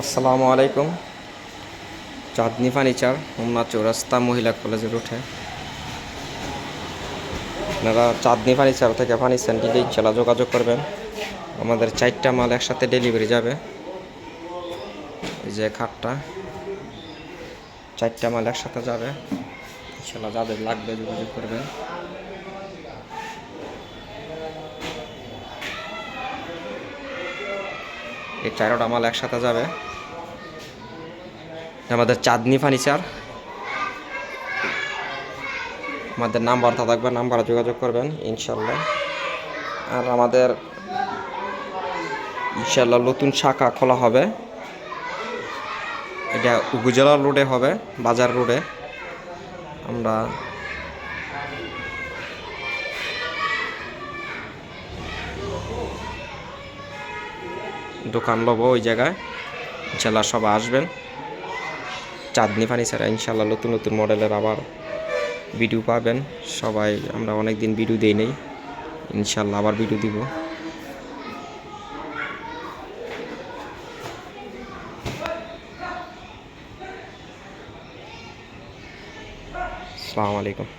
আসসালামু আলাইকুম। চাঁদনি ফার্নিচার হোমনা চৌরাস্তা, মহিলা কলেজের উঠে। আপনারা চাঁদনি ফার্নিচার থেকে ফার্নিচার নিলে ইনশাল্লাহ যোগাযোগ করবেন। আমাদের চারটা মাল একসাথে ডেলিভারি যাবে। এই যে খাটটা। চারটা মাল একসাথে যাবে। ইনশাল্লাহ যাদের লাগবে যোগাযোগ করবেন। এই চারোটা মাল একসাথে যাবে। আমাদের চাঁদনি ফার্নিচার আমাদের নাম্বারটা থাকবে, নাম্বারে যোগাযোগ করবেন, ইনশাল্লাহ। আর আমাদের, ইনশাল্লাহ নতুন শাখা খোলা হবে। এটা উপজেলা রোডে হবে, বাজার রোডে। আমরা দোকান লব ওই জায়গায়। ইনশাল্লাহ সবাই আসবেন। চাঁদনি পানি ছাড়া ইনশাল্লাহ নতুন নতুন মডেলের আবার ভিডিও পাবেন। সবাই, আমরা অনেক দিন ভিডিও দিই নেই। ইনশাল্লাহ আবার ভিডিও দিব। আসসালামু আলাইকুম।